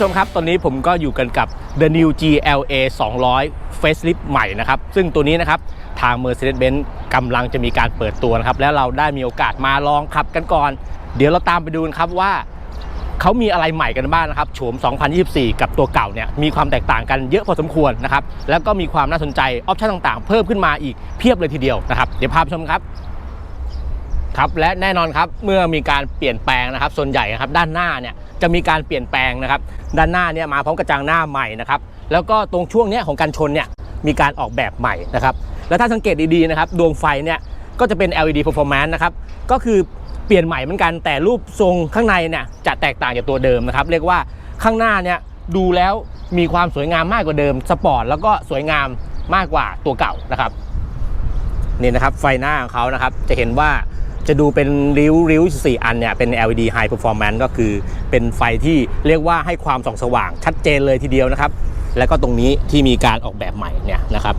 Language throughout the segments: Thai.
ผู้ชมครับ ตอนนี้ผมก็อยู่กันกับ The New GLA 200 Facelift ใหม่นะครับ ซึ่งตัวนี้นะครับ ทาง Mercedes-Benz กำลังจะมีการเปิดตัวนะครับ แล้วเราได้มีโอกาสมาลองขับกันก่อน เดี๋ยวเราตามไปดูกันครับว่าเขามีอะไรใหม่กันบ้างนะครับ โฉม 2024 กับตัวเก่าเนี่ย มีความแตกต่างกันเยอะพอสมควรนะครับ แล้วก็มีความน่าสนใจ ออปชั่นต่างๆ เพิ่มขึ้นมาอีกเพียบเลยทีเดียวนะครับ เดี๋ยวพาไปชมครับครับและแน่นอนครับเมื่อมีการเปลี่ยนแปลงนะครับ ส่วนใหญ่นะครับด้านหน้าเนี่ย จะมีการเปลี่ยนแปลงนะครับ ด้านหน้าเนี่ยมาพร้อมกระจังหน้าใหม่นะครับแล้วก็ตรงช่วงเนี้ยของการชนเนี่ยมีการออกแบบใหม่นะครับแล้วถ้าสังเกตดีๆนะครับดวงไฟเนี่ยก็จะเป็น LED performance นะครับก็คือเปลี่ยนใหม่เหมือนกันแต่รูปทรงข้างในเนี่ยจะแตกต่างจากตัวเดิมนะครับเรียกว่าข้างหน้าเนี่ยดูแล้วมีความสวยงามมากกว่าเดิมสปอร์ตแล้วก็สวยงามมากกว่าตัวเก่านะครับนี่นะครับไฟหน้าของเขานะครับจะเห็นว่า จะดูเป็นริ้วริ้วสี่อันเนี่ยเป็น LED High Performance ก็คือเป็นไฟที่เรียกว่าให้ความส่องสว่างชัดเจนเลยทีเดียวนะครับ แล้วก็ตรงนี้ที่มีการออกแบบใหม่เนี่ยนะครับ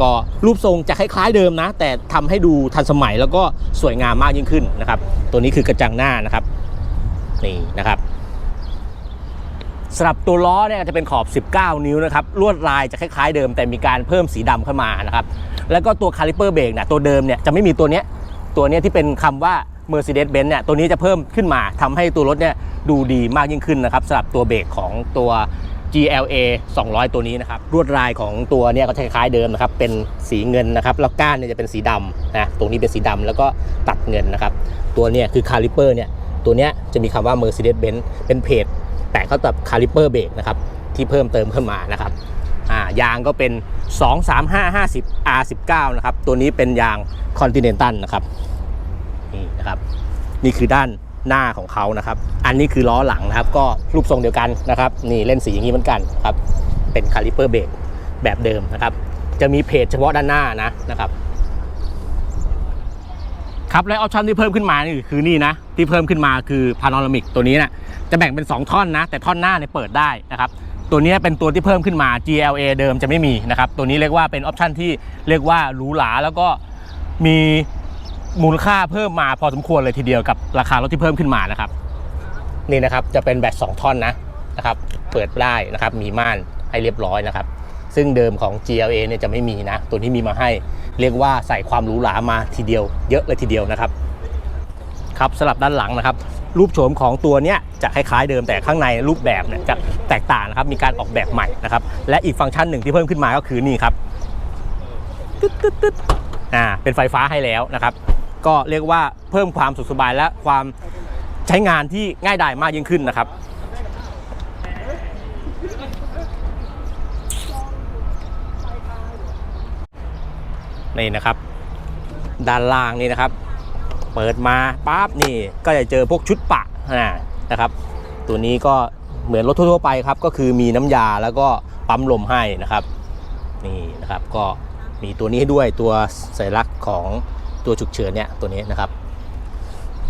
ก็รูปทรงจะคล้ายๆเดิมนะ แต่ทำให้ดูทันสมัยแล้วก็สวยงามมากยิ่งขึ้นนะครับ ตัวนี้คือกระจังหน้านะครับนี่นะครับสำหรับตัวล้อเนี่ยจะเป็นขอบ 19 นิ้วนะครับลวดลายจะคล้ายๆเดิมแต่มีการเพิ่มสีดำเข้ามานะครับ แล้วก็ตัวคาลิเปอร์เบรกเนี่ยตัวเดิมเนี่ยจะไม่มีตัวเนี้ย ตัวนี้ที่เป็นคำว่า Mercedes-Benz เนี่ยตัวนี้จะเพิ่มขึ้นมาทำให้ตัวรถเนี่ยดูดีมากยิ่งขึ้นนะครับสำหรับตัวเบรกของตัว GLA 200 ตัวนี้นะครับลวดลายของตัวเนี่ยก็คล้ายๆเดิมนะครับเป็นสีเงินนะครับแล้วก้านเนี่ยจะเป็นสีดำนะตรงนี้เป็นสีดำแล้วก็ตัดเงินนะครับตัวเนี่ยคือคาลิเปอร์เนี่ยตัวเนี้ยจะมีคำว่า Mercedes-Benz เป็นเพจแปะเขากับคาลิเปอร์เบรกนะครับที่เพิ่มเติมขึ้นมานะครับ อ่ายางก็เป็น 2 3 5 50 R19 นะครับ ตัวนี้เป็นยาง Continental นะครับนี่นะครับนี่คือด้านหน้าของเขานะครับ อันนี้คือล้อหลังนะครับ ก็รูปทรงเดียวกันนะครับ นี่เล่นสีอย่างนี้เหมือนกันครับ เป็นคาลิเปอร์เบรกแบบเดิมนะครับ จะมีเพจเฉพาะด้านหน้านะนะครับครับและออปชั่นที่เพิ่มขึ้นมานี่คือนี่นะที่เพิ่มขึ้นมาคือพา n o รามิกตัวนี้นะจะแบ่งเป็น 2 ท่อนนะ แต่ท่อนหน้าเนี่ยเปิดได้นะครับ ตัวนี้เป็นตัวที่เพิ่มขึ้นมา GLA เดิมจะไม่มีนะครับ ตัวนี้เรียกว่าเป็นออปชันที่เรียกว่าหรูหราแล้วก็มีมูลค่าเพิ่มมาพอสมควรเลยทีเดียวกับราคารถที่เพิ่มขึ้นมานะครับ นี่นะครับจะเป็นแบต2ท่อนนะนะครับ เปิดได้นะครับ มีม่านให้เรียบร้อยนะครับ ซึ่งเดิมของ GLA เนี่ยจะไม่มีนะ ตัวที่มีมาให้ เรียกว่าใส่ความหรูหรามาทีเดียว เยอะเลยทีเดียวนะครับ ครับสลับด้านหลังนะครับ รูปโฉมของตัวเนี้ยจะคล้ายๆเดิมแต่ข้างในรูปแบบเนี่ยจะแตกต่างนะครับมีการออกแบบใหม่นะครับและอีกฟังก์ชันหนึ่งที่เพิ่มขึ้นมาก็คือนี่ครับตึ๊ดตึ๊ดตึ๊ดอ่าเป็นไฟฟ้าให้แล้วนะครับ ก็เรียกว่าเพิ่มความสุขสบายและความใช้งานที่ง่ายดายมากยิ่งขึ้นนะครับนี่นะครับ ด้านล่างนี่นะครับ เปิดมาปั๊บนี่ก็จะเจอพวกชุดปะนะครับ ตัวนี้ก็เหมือนรถทั่วๆไปครับ ก็คือมีน้ำยาแล้วก็ปั๊มลมให้นะครับ นี่นะครับก็มีตัวนี้ให้ด้วยตัวสัญลักษณ์ของตัวฉุกเฉินเนี่ยตัวนี้นะครับ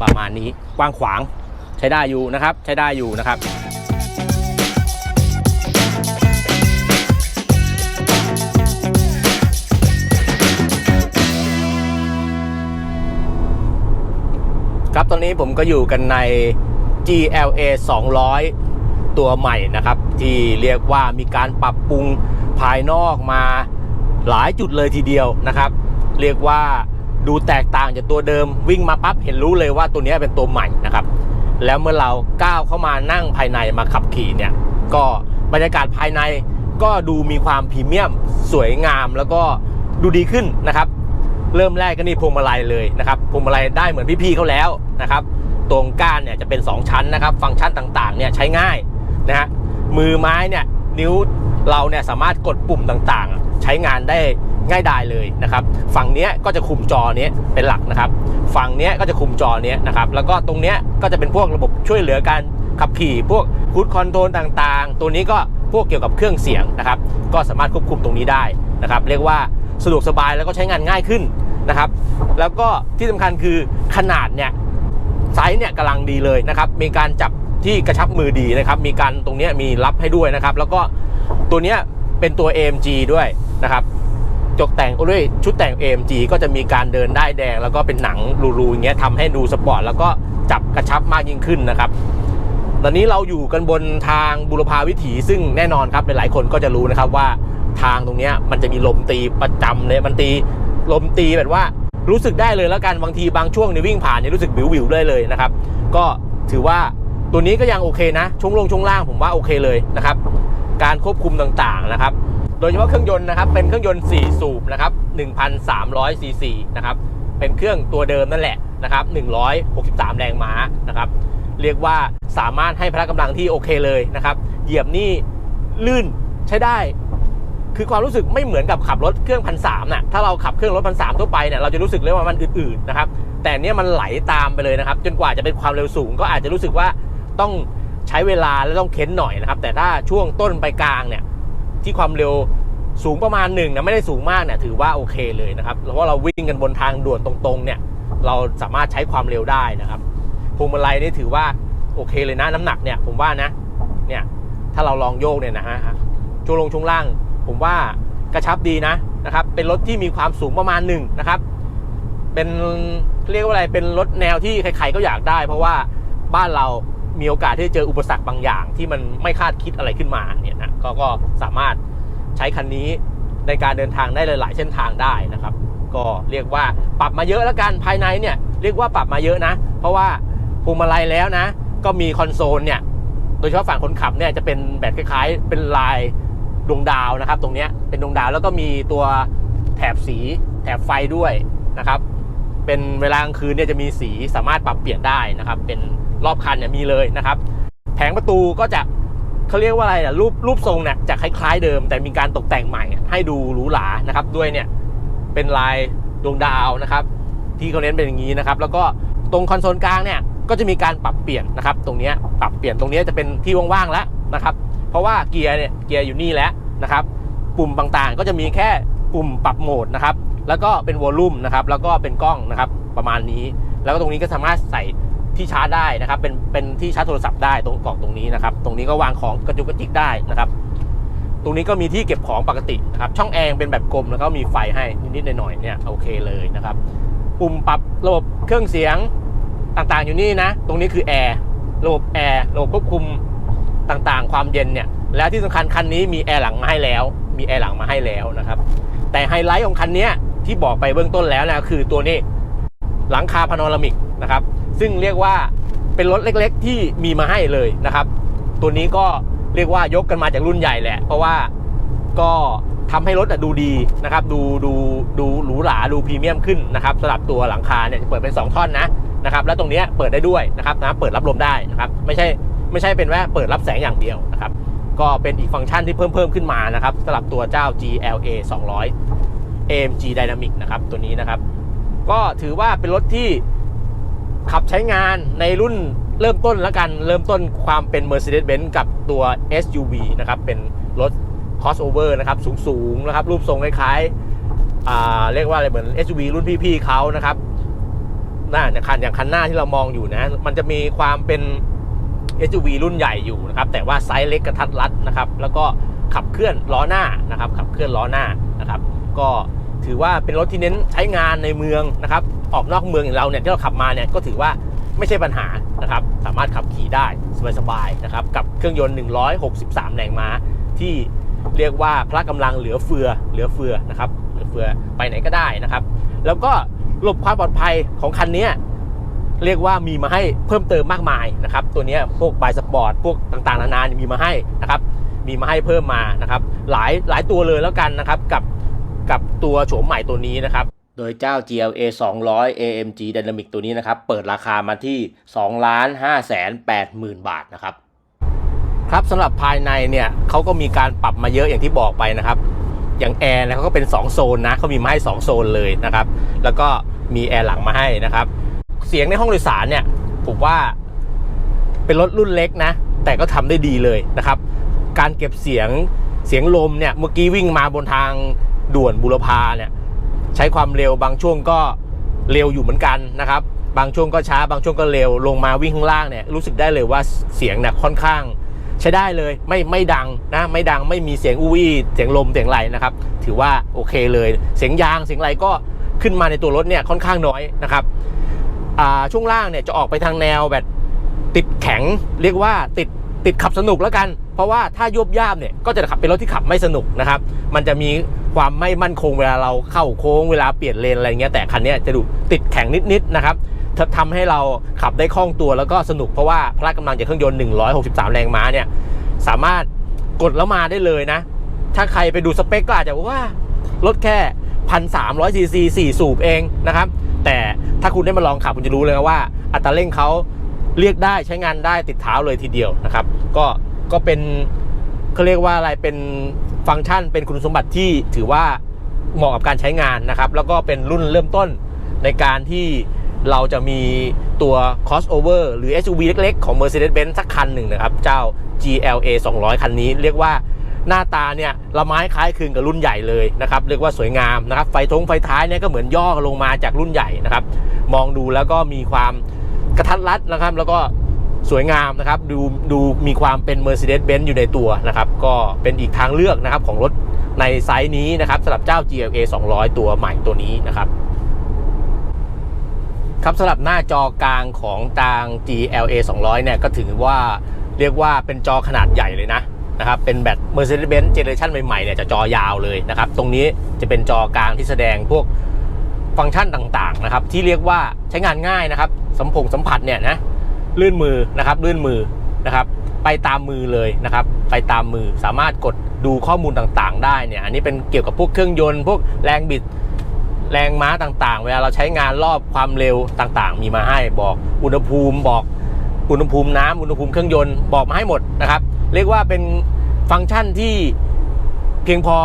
ประมาณนี้กว้างขวางใช้ได้อยู่นะครับ ใช้ได้อยู่นะครับ ครับตอนนี้ผมก็อยู่กันใน GLA 200 ตัวใหม่นะครับ ที่เรียกว่ามีการปรับปรุงภายนอกมาหลายจุดเลยทีเดียวนะครับ เรียกว่าดูแตกต่างจากตัวเดิมวิ่งมาปั๊บเห็นรู้เลยว่าตัวนี้เป็นตัวใหม่นะครับ แล้วเมื่อเราก้าวเข้ามานั่งภายในมาขับขี่เนี่ย ก็บรรยากาศภายในก็ดูมีความพรีเมียม สวยงามแล้วก็ดูดีขึ้นนะครับ เริ่มแรกก็นี่พวงมาลัยเลยนะครับพวงมาลัยได้เหมือนพี่ๆเขาแล้วนะครับตรงก้านเนี่ยจะเป็น 2 ชั้นนะครับ ฟังก์ชันต่างๆเนี่ยใช้ง่ายนะฮะมือไม้เนี่ยนิ้วเราเนี่ยสามารถกดปุ่มต่างๆ ใช้งานได้ง่ายดายเลยนะครับ ฝั่งเนี้ยก็จะคุมจอเนี้ยเป็นหลักนะครับ ฝั่งเนี้ยก็จะคุมจอเนี้ยนะครับ แล้วก็ตรงเนี้ยก็จะเป็นพวกระบบช่วยเหลือการขับขี่ พวกคูดคอนโทรลต่างๆ ตัวนี้ก็พวกเกี่ยวกับเครื่องเสียงนะครับ ก็สามารถควบคุมตรงนี้ได้นะครับ เรียกว่า สะดวกสบายแล้วก็ใช้งานง่ายขึ้นนะครับ แล้วก็ที่สำคัญคือขนาดเนี่ยไซส์เนี่ยกำลังดีเลยนะครับมีการจับที่กระชับมือดีนะครับมีการตรงเนี้ยมีรับให้ด้วยนะครับ แล้วก็ตัวเนี้ยเป็นตัว AMG ด้วยนะครับจกแต่งด้วยชุดแต่ง AMG ก็จะมีการเดินได้แดง แล้วก็เป็นหนังรูๆอย่างเงี้ยทำให้ดูสปอร์ตแล้วก็จับกระชับมากยิ่งขึ้นนะครับตอนนี้เราอยู่กันบนทางบุรพาวิถีซึ่งแน่นอนครับหลายๆคนก็จะรู้นะครับว่า ทางตรงเนี้ยมันจะมีลมตีประจำเลยมันตีลมตีแบบว่ารู้สึกได้เลยแล้วกันบางทีบางช่วงเนี่ยวิ่งผ่านเนี่ยรู้สึกวิววิวๆได้เลยนะครับ ก็ถือว่าตัวนี้ก็ยังโอเคนะช่วงลงช่วงล่างผมว่าโอเคเลยนะครับ การควบคุมต่างๆนะครับ โดยเฉพาะเครื่องยนต์นะครับเป็นเครื่องยนต์ 4 สูบนะครับ1,300ซีซีนะครับเป็นเครื่องตัวเดิมนั่นแหละนะครับ163 แรงม้านะครับเรียกว่าสามารถให้พละกำลังที่โอเคเลยนะครับ เหยียบนี่ลื่นใช้ได้ คือความรู้สึกไม่เหมือนกับขับรถเครื่องพันสามน่ะถ้าเราขับเครื่องรถพันสามทั่วไปเนี่ยเราจะรู้สึกเลยว่ามันอืดๆนะครับแต่เนี้ยมันไหลตามไปเลยนะครับ จนกว่าจะเป็นความเร็วสูง ก็อาจจะรู้สึกว่าต้องใช้เวลาและต้องเค้นหน่อยนะครับแต่ถ้าช่วงต้นไปกลางเนี่ยที่ความเร็วสูงประมาณหนึ่งนะไม่ได้สูงมากเนี่ยถือว่าโอเคเลยนะครับเพราะเราวิ่งกันบนทางด่วนตรงๆเนี่ยเราสามารถใช้ความเร็วได้นะครับพวงมาลัยนี่ถือว่าโอเคเลยนะน้ำหนักเนี่ยผมว่านะเนี่ยถ้าเราลองโยกเนี่ยนะฮะช่วงลงช่วงล่าง ผมว่ากระชับดีนะนะครับ เป็นรถที่มีความสูงประมาณหนึ่งนะครับ เป็นเรียกว่าอะไรเป็นรถแนวที่ใครๆก็อยากได้ เพราะว่าบ้านเรามีโอกาสที่จะเจออุปสรรคบางอย่าง ที่มันไม่คาดคิดอะไรขึ้นมาเนี่ยนะก็ก็สามารถใช้คันนี้ในการเดินทางได้หลาย ๆ เส้นทางได้นะครับ ก็เรียกว่าปรับมาเยอะแล้วกันภายในเนี่ยเรียกว่าปรับมาเยอะนะ เพราะว่าพวงมาลัยแล้วนะ ก็มีคอนโซลเนี่ยโดยเฉพาะฝั่งคนขับเนี่ยจะเป็นแบบคล้ายๆเป็นลาย ดวงดาวนะครับ ตรงนี้เป็นดวงดาวแล้วก็มีตัวแถบสีแถบไฟด้วยนะครับ เป็นเวลากลางคืนเนี่ยจะมีสีสามารถปรับเปลี่ยนได้นะครับ เป็นรอบคันเนี่ยมีเลยนะครับ แผงประตูก็จะเขาเรียกว่าอะไรอะรูปรูปทรงเนี่ยจะคล้ายๆเดิม แต่มีการตกแต่งใหม่ ให้ดูหรูหรานะครับ ด้วยเนี่ยเป็นลายดวงดาวนะครับ ที่เขาเน้นเป็นอย่างนี้นะครับ แล้วก็ตรงคอนโซลกลางเนี่ยก็จะมีการปรับเปลี่ยนนะครับ ตรงนี้ปรับเปลี่ยนตรงนี้จะเป็นที่ว่างๆแล้วนะครับ เพราะว่าเกียร์เนี่ยเกียร์อยู่นี่แล้วนะครับ ปุ่มต่างๆ ก็จะมีแค่ปุ่มปรับโหมดนะครับ แล้วก็เป็นวอลลุ่มนะครับ แล้วก็เป็นกล้องนะครับประมาณนี้ แล้วก็ตรงนี้ก็สามารถใส่ที่ชาร์จได้นะครับ เป็นเป็นที่ชาร์จโทรศัพท์ได้ตรงกล่องตรงนี้นะครับ ตรงนี้ก็วางของกระจุกกระจิกได้นะครับ ตรงนี้ก็มีที่เก็บของปกตินะครับ ช่องแอร์เป็นแบบกลมแล้วก็มีไฟให้นิดๆหน่อยๆเนี่ยโอเคเลยนะครับ ปุ่มปรับระบบเครื่องเสียงต่างๆอยู่นี่นะ ตรงนี้คือแอร์ระบบแอร์ระบบควบคุม ต่างๆ ความเย็นเนี่ย แล้วที่สำคัญคันนี้มีแอร์หลังมาให้แล้ว มีแอร์หลังมาให้แล้วนะครับ แต่ไฮไลท์ของคันนี้ที่บอกไปเบื้องต้นแล้วนะคือตัวนี้หลังคาพาโนรามิกนะครับ ซึ่งเรียกว่าเป็นรถเล็กๆ ที่มีมาให้เลยนะครับ ตัวนี้ก็เรียกว่ายกกันมาจากรุ่นใหญ่แหละ เพราะว่าก็ทำให้รถดูดีนะครับ ดูดูดูหรูหราดูพรีเมียมขึ้นนะครับสำหรับตัวหลังคาเนี่ยจะเปิดเป็น 2 ท่อนนะนะครับ แล้วตรงนี้เปิดได้ด้วยนะครับนะเปิดรับลมได้นะครับ ไม่ใช่ ไม่ใช่เป็นแค่เปิดรับแสงอย่างเดียวนะครับ ก็เป็นอีกฟังก์ชันที่เพิ่มเพิ่มขึ้นมานะครับสำหรับตัวเจ้า GLA 200 AMG Dynamic นะครับตัวนี้นะครับ ก็ถือว่าเป็นรถที่ขับใช้งานในรุ่นเริ่มต้นแล้วกันเริ่มต้นความเป็น Mercedes-Benz กับตัว SUV นะครับเป็นรถ crossover นะครับสูงๆนะครับรูปทรงคล้ายๆเรียกว่าอะไรเหมือน SUV รุ่นพี่ๆเขานะครับน่าอย่างคันอย่างคันหน้าที่เรามองอยู่นะ มันจะมีความเป็น SUV รุ่นใหญ่อยู่นะครับแต่ว่าไซส์เล็กกระทัดรัดนะครับแล้วก็ขับเคลื่อนล้อหน้านะครับขับเคลื่อนล้อหน้านะครับก็ถือว่าเป็นรถที่เน้นใช้งานในเมืองนะครับออกนอกเมืองอย่างเราเนี่ยที่เราขับมาเนี่ยก็ถือว่าไม่ใช่ปัญหานะครับสามารถขับขี่ได้สบายๆนะครับกับเครื่องยนต์ 163 แรงม้าที่เรียกว่าพละกำลังเหลือเฟือเหลือเฟือนะครับเหลือเฟือไปไหนก็ได้นะครับ แล้วก็ระบบความปลอดภัยของคันนี้ เรียกว่ามีมาให้เพิ่มเติมมากมายนะครับ ตัวนี้พวกบายสปอร์ตพวกต่างๆ นานานมีมาให้นะครับ มีมาให้เพิ่มมานะครับ หลายหลายตัวเลยแล้วกันนะครับกับกับตัวโฉมใหม่ตัวนี้นะครับ โดยเจ้า GLA 200 AMG Dynamic ตัวนี้นะครับ เปิดราคามาที่2ล้าน5แสน8หมื่นบาทนะครับ ครับสำหรับภายในเนี่ยเขาก็มีการปรับมาเยอะอย่างที่บอกไปนะครับอย่างแอร์นะเขาก็เป็น 2 โซนนะเขามีมาให้ 2 โซนเลยนะครับ แล้วก็มีแอร์หลังมาให้นะครับ เสียงในห้องโดยสารเนี่ยผมว่าเป็นรถรุ่นเล็กนะ แต่ก็ทำได้ดีเลยนะครับ การเก็บเสียงเสียงลมเนี่ยเมื่อกี้วิ่งมาบนทางด่วนบุรพาเนี่ยใช้ความเร็วบางช่วงก็เร็วอยู่เหมือนกันนะครับ บางช่วงก็ช้าบางช่วงก็เร็วลงมาวิ่งข้างล่างเนี่ยรู้สึกได้เลยว่าเสียงเนี่ยค่อนข้าง ใช้ได้เลยไม่ไม่ดังนะไม่ดังไม่มีเสียงอู้อี้เสียงลมเสียงไหลนะครับ ถือว่าโอเคเลย เสียงยางเสียงไหลก็ขึ้นมาในตัวรถเนี่ยค่อนข้างน้อยนะครับ ช่วงล่างเนี่ยจะออกไปทางแนวแบบติดแข็ง เรียกว่าติดติดขับสนุกแล้วกัน เพราะว่าถ้ายวบย่ามเนี่ยก็จะขับเป็นรถที่ขับไม่สนุกนะครับ มันจะมีความไม่มั่นคงเวลาเราเข้าโค้งเวลาเปลี่ยนเลนอะไรเงี้ยแต่คันนี้จะดูติดแข็งนิดๆนะครับทำให้เราขับได้คล่องตัวแล้วก็สนุกเพราะว่าพละกำลังจากเครื่องยนต์ 163 แรงม้าเนี่ยสามารถกดแล้วมาได้เลยนะ ถ้าใครไปดูสเปคก็อาจจะว่ารถแค่ 1,300ซีซีสี่สูบเองนะครับ แต่ถ้าคุณได้มาลองขับคุณจะรู้เลยว่า อัตราเร่งเขาเรียกได้ใช้งานได้ติดเท้าเลยทีเดียวนะครับ ก็ก็เป็นเขาเรียกว่าอะไรเป็นฟังก์ชันเป็นคุณสมบัติที่ถือว่าเหมาะกับการใช้งานนะครับ แล้วก็เป็นรุ่นเริ่มต้นในการที่เราจะมีตัว crossover หรือ SUV เล็กๆ ของ Mercedes-Benz สักคันหนึ่งนะครับ เจ้า GLA 200 คันนี้เรียกว่า หน้าตาเนี่ยละไม้คล้ายคลึงกับรุ่นใหญ่เลยนะครับเรียกว่าสวยงามนะครับไฟทงไฟท้ายเนี่ยก็เหมือนย่อลงมาจากรุ่นใหญ่นะครับ มองดูแล้วก็มีความกระทัดรัดนะครับ แล้วก็สวยงามนะครับดูดูมีความเป็น Mercedes-Benz อยู่ในตัวนะครับก็เป็นอีกทางเลือกนะครับของรถในไซส์นี้นะครับสำหรับเจ้า GLA 200 ตัวใหม่ตัวนี้นะครับครับสำหรับหน้าจอกลางของทาง GLA 200 เนี่ยก็ถือว่าเรียกว่าเป็นจอขนาดใหญ่เลยนะ นะครับเป็นแบบ Mercedes-Benz Generation ใหม่ๆเนี่ยจะจอยาวเลยนะครับตรงนี้จะเป็นจอกลางที่แสดงพวกฟังก์ชันต่างๆนะครับที่เรียกว่าใช้งานง่ายนะครับสัมผงสัมผัสเนี่ยนะลื่นมือนะครับลื่นมือนะครับไปตามมือเลยนะครับไปตามมือสามารถกดดูข้อมูลต่างๆ ได้เนี่ยอันนี้เป็นเกี่ยวกับพวกเครื่องยนต์ พวกแรงบิดแรงม้าต่างๆ เวลาเราใช้งานรอบความเร็วต่างๆ มีมาให้บอกอุณหภูมิบอกอุณหภูมิน้ำอุณหภูมิเครื่องยนต์บอกมาให้หมดนะครับ เรียกว่าเป็นฟังก์ชันที่เพียงพอ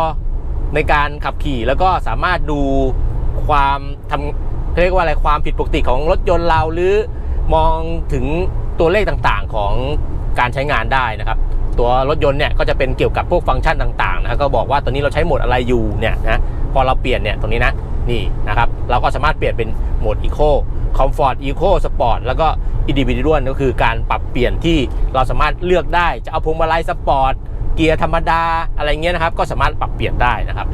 ในการขับขี่แล้วก็สามารถดูความทำเรียกว่าอะไรความผิดปกติของรถยนต์เราหรือมองถึงตัวเลขต่างๆของการใช้งานได้นะครับ ตัวรถยนต์เนี่ยก็จะเป็นเกี่ยวกับพวกฟังก์ชันต่างๆนะก็บอกว่าตอนนี้เราใช้โหมดอะไรอยู่เนี่ยนะพอเราเปลี่ยนเนี่ยตรงนี้นะ นี่นะครับ เราก็สามารถเปลี่ยนเป็นโหมด Eco Comfort Eco Sport แล้วก็ Individual ก็คือการปรับเปลี่ยนที่เราสามารถเลือกได้จะเอาพวงมาลัยสปอร์ตเกียร์ธรรมดาอะไรเงี้ยนะครับ ก็สามารถปรับเปลี่ยนได้นะครับ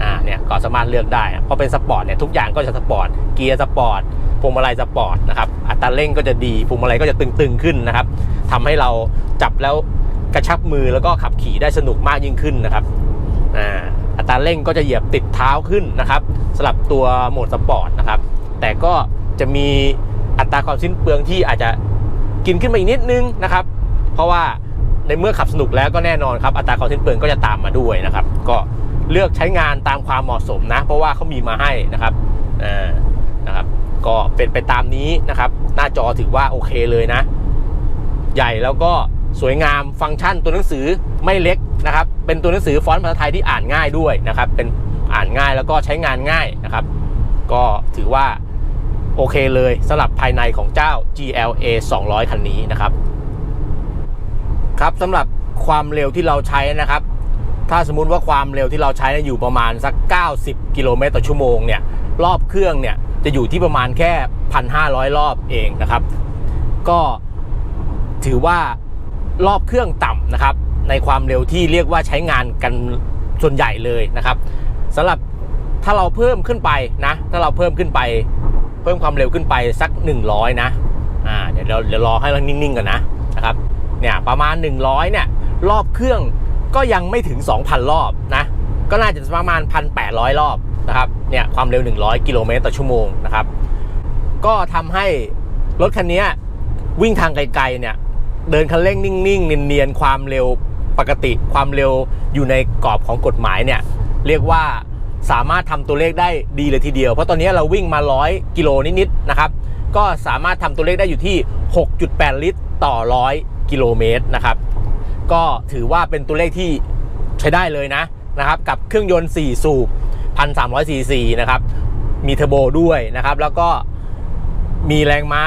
อ่าเนี่ยก็สามารถเลือกได้พอเป็นสปอร์ตเนี่ยทุกอย่างก็จะสปอร์ตเกียร์สปอร์ตพวงมาลัยสปอร์ตนะครับอัตราเร่งก็จะดีพวงมาลัยก็จะตึงๆขึ้นนะครับทำให้เราจับแล้วกระชับมือแล้วก็ขับขี่ได้สนุกมากยิ่งขึ้นนะครับอ่า อัตราเร่งก็จะเหยียบติดเท้าขึ้นนะครับสำหรับตัวโหมดสปอร์ตนะครับแต่ก็จะมีอัตราความสิ้นเปลืองที่อาจจะกินขึ้นมาอีกนิดนึงนะครับเพราะว่าในเมื่อขับสนุกแล้วก็แน่นอนครับอัตราความสิ้นเปลืองก็จะตามมาด้วยนะครับก็เลือกใช้งานตามความเหมาะสมนะ เพราะว่าเขามีมาให้นะครับอ่านะครับ ก็เป็นไปตามนี้นะครับ หน้าจอถือว่าโอเคเลยนะ ใหญ่แล้วก็ สวยงามฟังก์ชันตัวหนังสือไม่เล็กนะครับ เป็นตัวหนังสือฟอนต์ภาษาไทยที่อ่านง่ายด้วยนะครับ เป็นอ่านง่ายแล้วก็ใช้งานง่ายนะครับ ก็ถือว่าโอเคเลยสำหรับภายในของเจ้า GLA 200 คันนี้นะครับ ครับสำหรับความเร็วที่เราใช้นะครับ ถ้าสมมุติว่าความเร็วที่เราใช้อยู่ประมาณสัก 90 กิโลเมตรต่อชั่วโมงเนี่ยรอบเครื่องเนี่ยจะอยู่ที่ประมาณแค่ 1,500 รอบเองนะครับ ก็ถือว่า รอบเครื่องต่ำนะครับ ในความเร็วที่เรียกว่าใช้งานกันส่วนใหญ่เลยนะครับสำหรับถ้าเราเพิ่มขึ้นไปนะ ถ้าเราเพิ่มขึ้นไป เพิ่มความเร็วขึ้นไปสัก 100 นะอ่าเดี๋ยวเราเดี๋ยวรอให้เรานิ่งๆกันนะนะครับเนี่ยประมาณ 100เนี่ยรอบเครื่องก็ยังไม่ถึง 2,000 รอบนะก็น่าจะประมาณ 1,800 รอบนะครับเนี่ยความเร็ว 100 กิโลเมตรต่อชั่วโมงนะครับก็ทำให้รถคันนี้วิ่งทางไกลๆเนี่ย เดินคันเร่งนิ่งๆ เนียนๆ ความเร็วปกติ ความเร็วอยู่ในกรอบของกฎหมายเนี่ย เรียกว่าสามารถทำตัวเลขได้ดีเลยทีเดียว เพราะตอนนี้เราวิ่งมา 100 กิโลนิดๆ นะครับ ก็สามารถทำตัวเลขได้อยู่ที่ 6.8 ลิตรต่อ 100 กิโลเมตรนะครับ ก็ถือว่าเป็นตัวเลขที่ใช้ได้เลยนะนะครับ กับเครื่องยนต์ 4 สูบ 1,300ซีซีนะครับ มีเทอร์โบด้วยนะครับ แล้วก็มีแรงม้า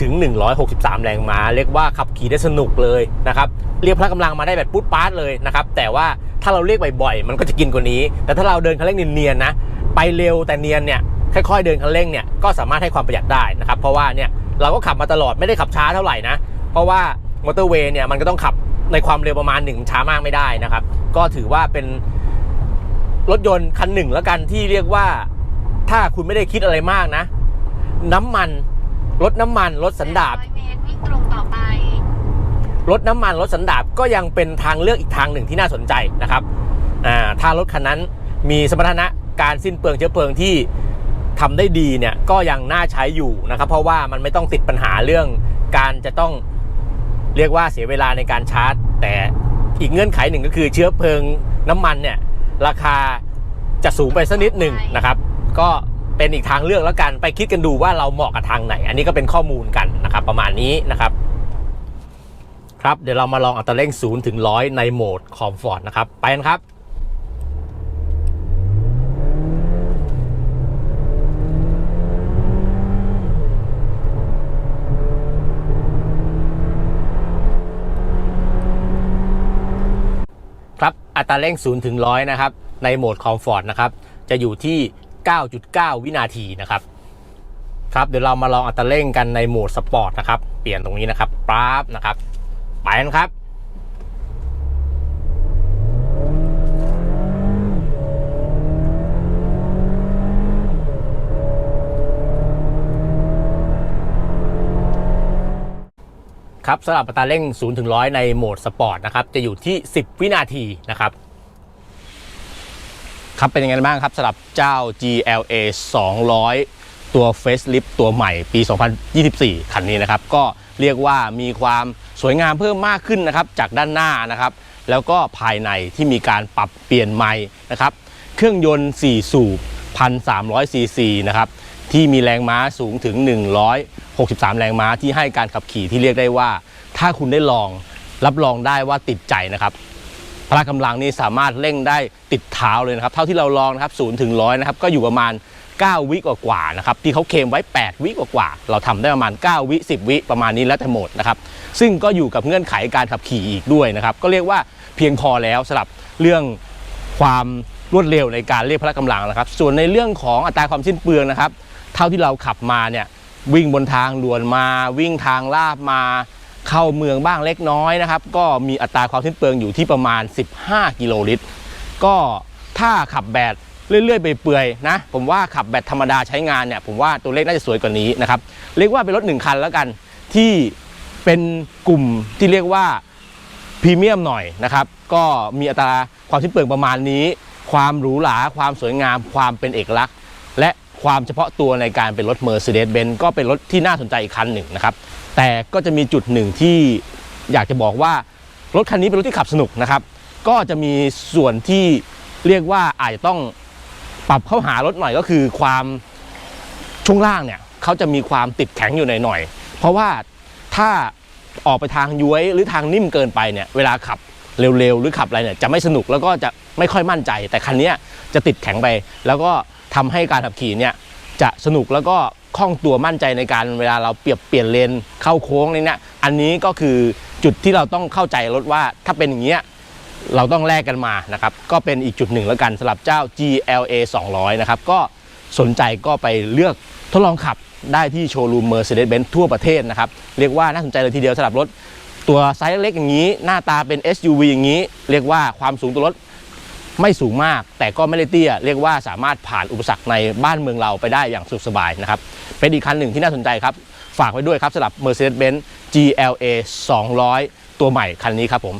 ถึง 163 แรงม้า เรียกว่าขับขี่ได้สนุกเลยนะครับเรียกพละกำลังมาได้แบบปุ๊ดป๊าดเลยนะครับแต่ว่าถ้าเราเรียกบ่อยๆ มันก็จะกินกว่านี้ แต่ถ้าเราเดินคันเร่งเนียนๆนะไปเร็วแต่เนียนเนี่ยค่อยๆเดินคันเร่งเนี่ยก็สามารถให้ความประหยัดได้นะครับเพราะว่าเนี่ยเราก็ขับมาตลอดไม่ได้ขับช้าเท่าไหร่นะเพราะว่ามอเตอร์เวย์เนี่ยมันก็ต้องขับในความเร็วประมาณหนึ่งช้ามากไม่ได้นะครับ ก็ถือว่าเป็นรถยนต์คันหนึ่งแล้วกันที่เรียกว่าถ้าคุณไม่ได้คิดอะไรมากนะ น้ำมัน ลดน้ำมันลดสันดาป100เมตรวิ่งตรงต่อไป รถน้ำมันรถสันดาปก็ยังเป็นทางเลือกอีกทางหนึ่งที่น่าสนใจนะครับอ่าถ้ารถคันนั้นมีสมรรถนะการสิ้นเปลืองเชื้อเพลิงที่ทำได้ดีเนี่ยก็ยังน่าใช้อยู่นะครับเพราะว่ามันไม่ต้องติดปัญหาเรื่องการจะต้องเรียกว่าเสียเวลาในการชาร์จ แต่อีกเงื่อนไขหนึ่งก็คือเชื้อเพลิงน้ำมันเนี่ยราคาจะสูงไปสักนิดหนึ่งนะครับ ก็ เป็นอีกทางเลือกแล้วกัน ไปคิดกันดูว่าเราเหมาะกับทางไหน อันนี้ก็เป็นข้อมูลกันนะครับ ประมาณนี้นะครับ ครับเดี๋ยวเรามาลองอัตราเร่ง0ถึง100 ในโหมดคอมฟอร์ตนะครับ ไปกันครับครับอัตราเร่ง0ถึง100 นะครับ ในโหมดคอมฟอร์ตนะครับ จะอยู่ที่ 9.9 วินาทีนะครับ ครับเดี๋ยวเรามาลองอัตราเร่งกันในโหมดสปอร์ตนะครับ เปลี่ยนตรงนี้นะครับปั๊บนะครับ ไปกันครับครับสำหรับอัตราเร่ง 0 ถึง 100 ในโหมดสปอร์ตนะครับ จะอยู่ที่ 10 วินาทีนะครับ ครับเป็นยังไงบ้างครับสำหรับเจ้า GLA 200 ตัว Facelift ตัวใหม่ปี 2024 คันนี้นะครับ ก็เรียกว่ามีความสวยงามเพิ่มมากขึ้นนะครับจากด้านหน้านะครับ แล้วก็ภายในที่มีการปรับเปลี่ยนใหม่นะครับ เครื่องยนต์ 4 สูบ 1,300 ซีซีนะครับ ที่มีแรงม้าสูงถึง 163 แรงม้าที่ให้การขับขี่ที่เรียกได้ว่า ถ้าคุณได้ลองรับรองได้ว่าติดใจนะครับ พละกำลังนี่สามารถเร่งได้ติดเท้าเลยนะครับ เท่าที่เราลองนะครับ0ถึง100นะครับก็อยู่ประมาณ 9 วิกว่าๆนะครับที่เขาเคมไว้ 8 วิกว่าๆเราทำได้ประมาณ 9 วิ 10 วิประมาณนี้แล้วแต่โหมดนะครับซึ่งก็อยู่กับเงื่อนไขการขับขี่อีกด้วยนะครับก็เรียกว่าเพียงพอแล้วสำหรับเรื่องความรวดเร็วในการเรียกพละกำลังนะครับ ส่วนในเรื่องของอัตราความสิ้นเปลืองนะครับ เท่าที่เราขับมาเนี่ยวิ่งบนทางด่วนมาวิ่งทางลาบมา เข้าเมืองบ้างเล็กน้อยนะครับ ก็มีอัตราความสิ้นเปลืองอยู่ที่ประมาณ 15 กิโลลิตร ก็ถ้าขับแบตเรื่อยๆไปเปื่อยนะ ผมว่าขับแบตธรรมดาใช้งานเนี่ย ผมว่าตัวเลขน่าจะสวยกว่านี้นะครับ เรียกว่าเป็นรถหนึ่งคันแล้วกันที่เป็นกลุ่มที่เรียกว่าพรีเมียมหน่อยนะครับ ก็มีอัตราความสิ้นเปลืองประมาณนี้ ความหรูหรา ความสวยงาม ความเป็นเอกลักษณ์ และความเฉพาะตัวในการเป็นรถ Mercedes-Benz ก็เป็นรถที่น่าสนใจอีกคันหนึ่งนะครับ แต่ก็จะมีจุดหนึ่งที่อยากจะบอกว่ารถคันนี้เป็นรถที่ขับสนุกนะครับ ก็จะมีส่วนที่เรียกว่าอาจจะต้องปรับเข้าหารถหน่อยก็คือความช่วงล่างเนี่ยเขาจะมีความติดแข็งอยู่หน่อยๆเพราะว่าถ้าออกไปทางย้วยหรือทางนิ่มเกินไปเนี่ยเวลาขับเร็วๆ หรือขับอะไรเนี่ยจะไม่สนุกแล้วก็จะไม่ค่อยมั่นใจ แต่คันนี้จะติดแข็งไป แล้วก็ทำให้การขับขี่เนี่ยจะสนุกแล้วก็ คล่องตัวมั่นใจในการเวลาเราเปรียบเปลี่ยนเลนเข้าโค้งนี่เนี่ยอันนี้ก็คือจุดที่เราต้องเข้าใจรถว่าถ้าเป็นอย่างเงี้ยเราต้องแลกกันมานะครับก็เป็นอีกจุดหนึ่งแล้วกันสำหรับเจ้า GLA 200 นะครับก็สนใจก็ไปเลือกทดลองขับได้ที่โชว์รูม Mercedes-Benz ทั่วประเทศนะครับ เรียกว่าน่าสนใจเลยทีเดียวสำหรับรถ ตัวไซส์เล็กอย่างนี้ หน้าตาเป็น SUV อย่างนี้ เรียกว่าความสูงตัวรถ ไม่สูงมาก แต่ก็ไม่ได้เตี้ย เรียกว่าสามารถผ่านอุปสรรคในบ้านเมืองเราไปได้อย่างสุขสบายนะครับ เป็นอีกคันหนึ่งที่น่าสนใจครับ ฝากไว้ด้วยครับสำหรับ Mercedes-Benz GLA 200 ตัวใหม่คันนี้ครับผม